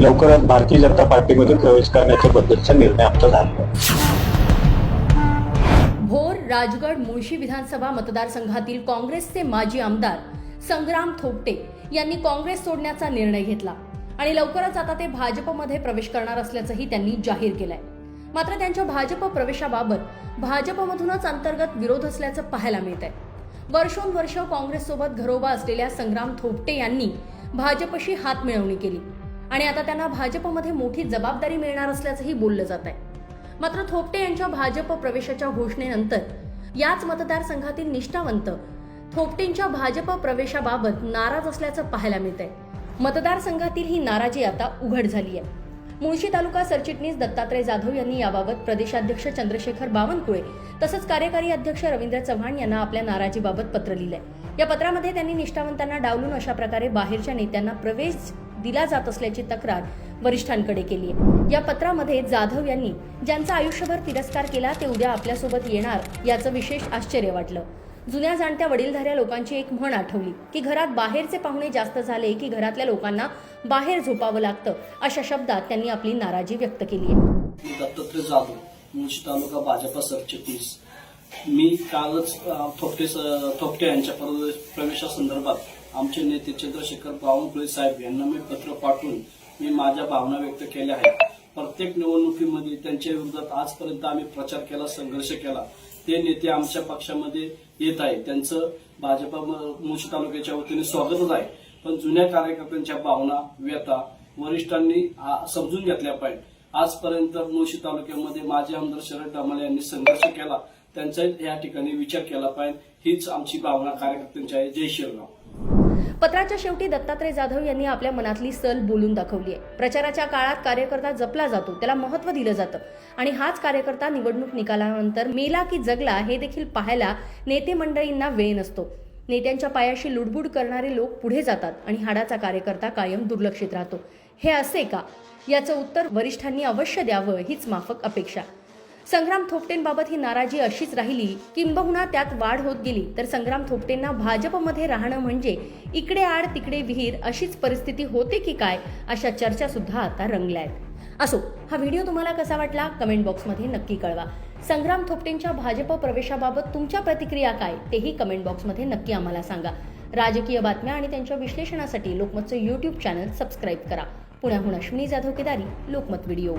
लवकरच भारतीय जनता पार्टीमध्ये प्रवेश करण्याच्या बद्दलचा निर्णय आमचा झाला. भोर राजगड मुळशी विधानसभा मतदारसंघातील काँग्रेसचे माजी आमदार संग्राम थोपटे यांनी काँग्रेस सोडण्याचा निर्णय घेतला. आणि लवकरच आता ते भाजपमध्ये प्रवेश करणार असल्याचंही त्यांनी जाहीर केलंय. मात्र त्यांच्या भाजप प्रवेशाबाबत भाजपमधूनच अंतर्गत विरोध असल्याचं पाहायला मिळत आहे वर्षोनवर्ष काँग्रेससोबत घरोबा असलेल्या संग्राम थोपटे यांनी भाजपशी हात मिळवणी केली. आणि आता त्यांना भाजपमध्ये मोठी जबाबदारी मिळणार असल्याचंही बोललं जात आहे. मात्र थोपटे यांच्या भाजप प्रवेशाच्या घोषणेनंतर याच मतदारसंघातील निष्ठावंत थोपटेंच्या भाजप प्रवेशाबाबत नाराज असल्याचं पाहायला मिळत आहे मतदारसंघातील ही नाराजी आता उघड झाली आहे. मुळशी तालुका सरचिटणीस दत्तात्रय जाधव यांनी याबाबत प्रदेशाध्यक्ष चंद्रशेखर बावनकुळे तसंच कार्यकारी अध्यक्ष रवींद्र चव्हाण यांना आपल्या नाराजीबाबत पत्र लिहिलंय. या पत्रामध्ये त्यांनी निष्ठावंतांना डावलून अशा प्रकारे बाहेरच्या नेत्यांना प्रवेश दिला जात असल्याची तक्रार वरिष्ठांकडे केली आहे. या पत्रामध्ये जाधव यांनी ज्यांचा आयुष्यभर तिरस्कार केला ते उद्या आपल्यासोबत येणार याचं विशेष आश्चर्य वाटलं. जुन्या जाणत्या वडीलधाऱ्या लोकांची एक म्हण आठवली की घरात बाहेरचे पाहुणे जास्त झाले की घरातल्या लोकांना बाहेर झोपावं लागतं अशा शब्दात त्यांनी आपली नाराजी व्यक्त केली आहे. दत्तात्रय जाधव मुळशी तालुका भाजपा सरचिटणीस. मी कालच थोपटे थोपटे यांच्या प्रवेशासंदर्भात आमचे नेते चंद्रशेखर बावनकुळे साहेब यांना मी पत्र पाठवून मी माझ्या भावना व्यक्त केल्या आहेत. प्रत्येक निवडणुकीमध्ये त्यांच्या विरोधात आजपर्यंत आम्ही प्रचार केला संघर्ष केला. ते नेते आमच्या पक्षामध्ये येत आहे त्यांचं भाजपा म- तालुक्याच्या वतीने स्वागतच आहे. पण जुन्या कार्यकर्त्यांच्या भावना व्यथा वरिष्ठांनी समजून घेतल्या पाहिजे आजपर्यंत मुळशी तालुक्यामध्ये माजी आमदार शरद डामाले यांनी संघर्ष केला. त्यांचा या ठिकाणी विचार केला पाहिजे. हीच आमची भावना कार्यकर्त्यांची आहे. जय शिवराम. पत्राच्या शेवटी दत्तात्रय जाधव यांनी आपल्या मनातली सल बोलून दाखवली आहे. प्रचाराच्या काळात कार्यकर्ता जपला जातो त्याला महत्त्व दिलं जातं. आणि हाच कार्यकर्ता निवडणूक निकालानंतर मेला की जगला हे देखील पाहायला नेते मंडळींना वेळ नसतो. नेत्यांच्या पायाशी लुडबुड करणारे लोक पुढे जातात आणि हाडाचा कार्यकर्ता कायम दुर्लक्षित राहतो. हे असे का? याचं उत्तर वरिष्ठांनी अवश्य द्यावं हीच माफक अपेक्षा. संग्राम थोपटेंबाबत ही नाराजी अशीच राहिली किंबहुना त्यात वाढ होत गेली. तर संग्राम थोपटेंना भाजपमध्ये राहणं म्हणजे इकडे आड तिकडे विहीर अशीच परिस्थिती होते की काय अशा चर्चा सुद्धा आता रंगल्या आहेत असो हा व्हिडिओ तुम्हाला कसा वाटला कमेंट बॉक्समध्ये नक्की कळवा. संग्राम थोपटेंच्या भाजप प्रवेशाबाबत तुमच्या प्रतिक्रिया काय तेही कमेंट बॉक्समध्ये नक्की आम्हाला सांगा. राजकीय बातम्या आणि त्यांच्या विश्लेषणासाठी लोकमतचं यूट्यूब चॅनल सबस्क्राईब करा. पुण्याहून अश्विनी जाधव केदारी लोकमत व्हिडिओ.